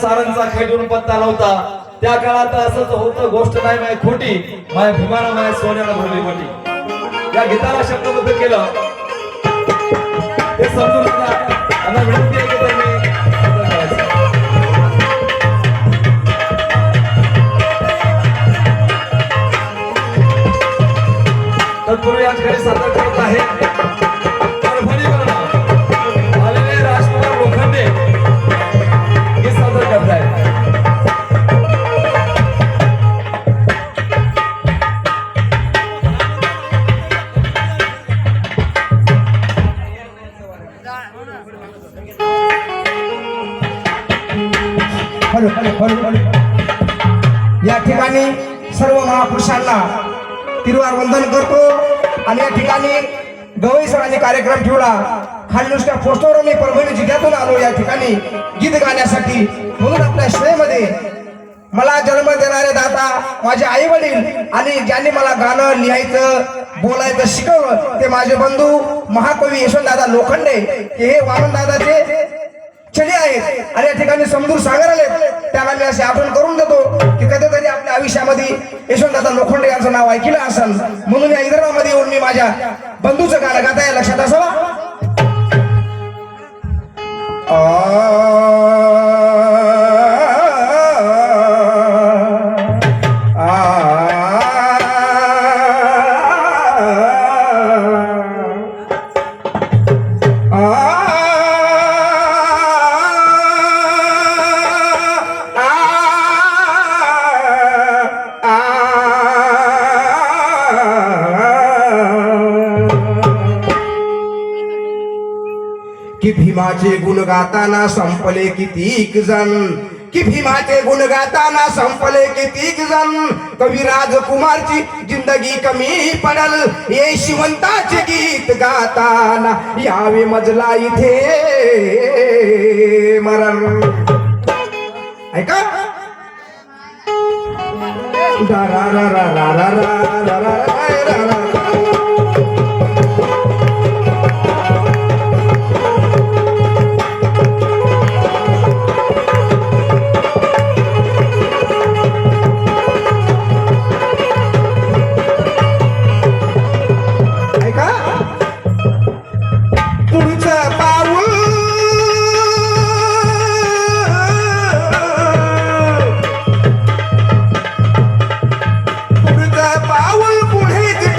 सारांचा खेळून पत्ता लावता त्या काळात असंच होतं गोष्ट नाही माय खोटी. माय भीमाना माय सोन्याला भरली मोठी या गीताला शब्दबद्ध केलं. ते समजून विनंती आहे की त्यांनी तत्पूर्वी आज घरी सादर करत आहे. महापुरुषांना तिरुवार वंदन करतो. आणि या ठिकाणी गवई सरांनी कार्यक्रम ठेवला. खाली नुसत्या पोस्टवर मी परभणी जिल्ह्यातून आलो या ठिकाणी. गीत गाण्यासाठी. म्हणून आपल्या श्रेमध्ये मला जन्म देणारे दाता माझे आई वडील आणि ज्यांनी मला गाणं लिहायचं बोलायचं शिकवलं ते माझे बंधू महाकवी यशवंतदादा लोखंडे. हे वामनदादाचे छडी आहेत आणि या ठिकाणी समजूर सागर आले त्याला मी असे आठवण करून देतो की कधीतरी आपल्या आयुष्यामध्ये यशवंतदादा लोखंडे यांचं नाव ऐकलं असेल म्हणून या विदर्भामध्ये येऊन मी माझ्या बंधूचं गाणं गाता लक्षात असावा? भीमाचे गुण गाताना संपले कितीक जण कि भीमाचे गुण गाताना संपले कितीक जण कवी राजकुमारची जिंदगी कमी पडल ये शिवंताचे गीत गाताना यावे मजला इथे मरण ऐका रा रा रा रा रा रा रा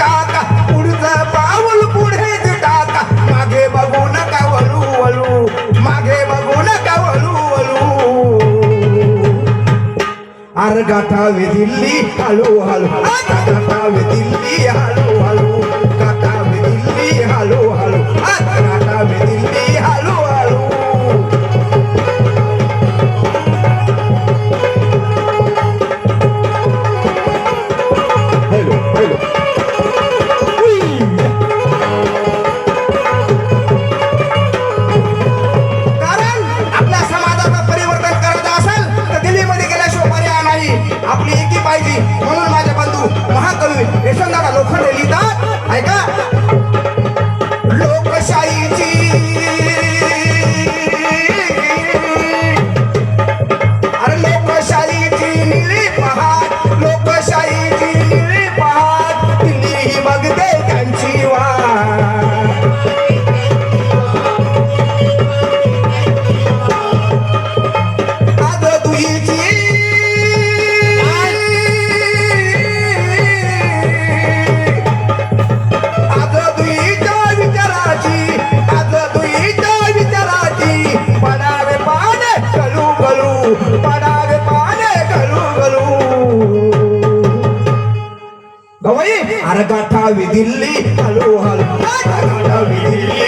टाका पुढचं पाऊल पुढेच टाका मागे बघू नका वळू वळू मागे बघू नका वळू वळू अर गाठावे दिल्ली हळू हळू आता गाठावे दिल्ली हळू కలుగలు పడాలి పాడే కలుగలు. గవయి అరగట విధిల్లి కలుహలు అరగట విదిల్లి.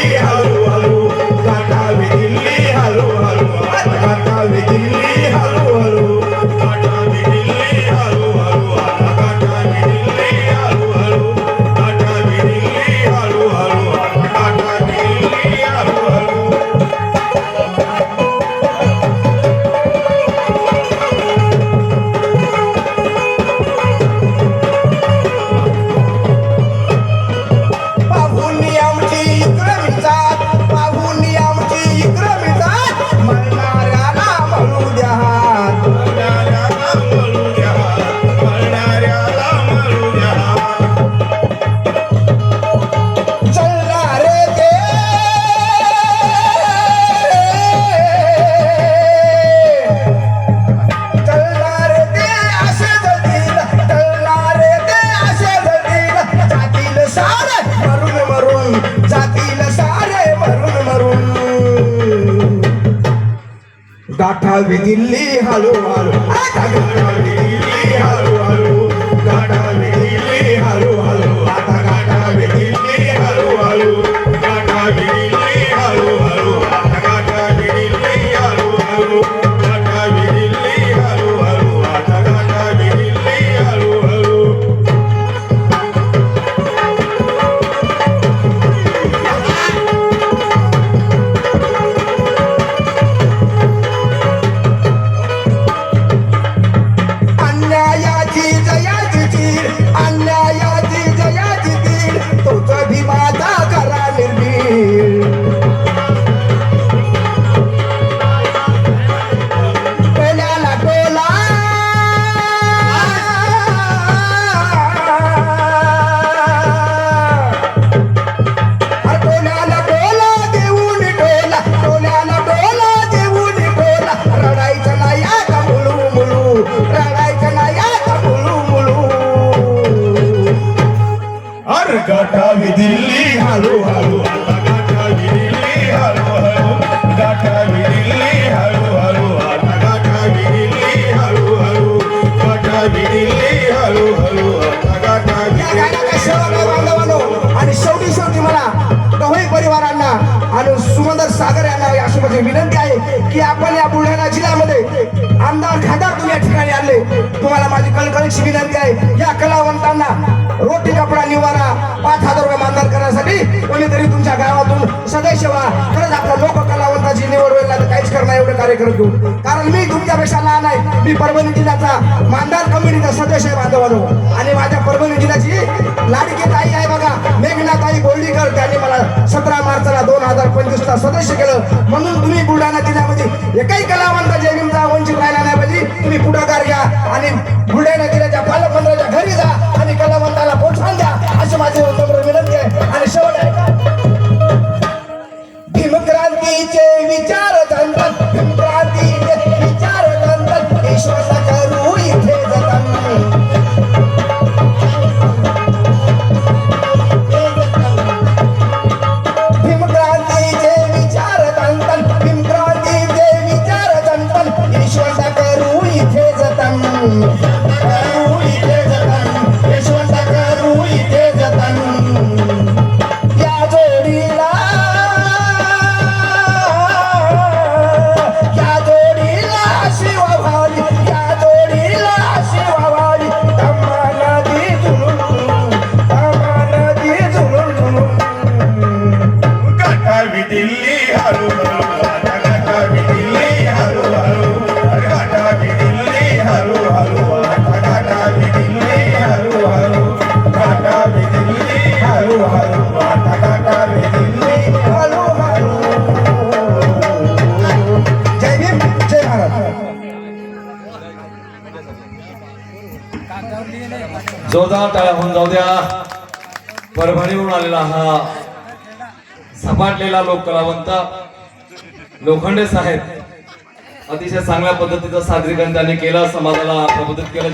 मरून मरून. जातील सारे मरून मरून. गाठावी दिल्ली हळूहळू गाठावी दिल्ली हळूहळू गाठावी दिल्ली हळूहळू आता गाठावी दिल्ली हळूहळू गाठावी तुम्हाला माझी कणकणीची विनंती आहे. या कलावंतांना रोटी कपडा निवारा पाच हजार रुपये मानधन करण्यासाठी कोणीतरी तुमच्या गावातून सदस्य व्हा खरंच आपल्या लोक कलावंताची निवड होईल तर काहीच करणार एवढे कार्यक्रम घेऊन. कारण मी तुमच्यापेक्षा लहान आहे. मी परभणी जिल्ह्याचा मानदार कमिटीचा सदस्य आहे बांधवानो आणि माझ्या परभणी जिल्ह्याची लाडकी ताई आहे बघा. मेघना ताई गोल्डीकर त्यांनी मला सतरा मार्चला दोन हजार पंचवीस ला सदस्य केलं. म्हणून तुम्ही बुलढाणा जिल्ह्यामध्ये एकही कलावंत जय वंचित राहिला नाही पाहिजे. तुम्ही पुढाकार आणि बुलढाणा जिल्ह्याच्या पालकमंत्र्याच्या घरी जा आणि कलावंताला प्रोत्साहन द्या. अशी माझी जोरदार टाळ्या होऊन जाऊ द्या. परभणीहून आलेला हा सपाटलेला लोक कलावंत. लोखंडे साहेब अतिशय चांगल्या पद्धतीचं सादरीकरण त्यांनी केलं समाजाला प्रबोधित केलं.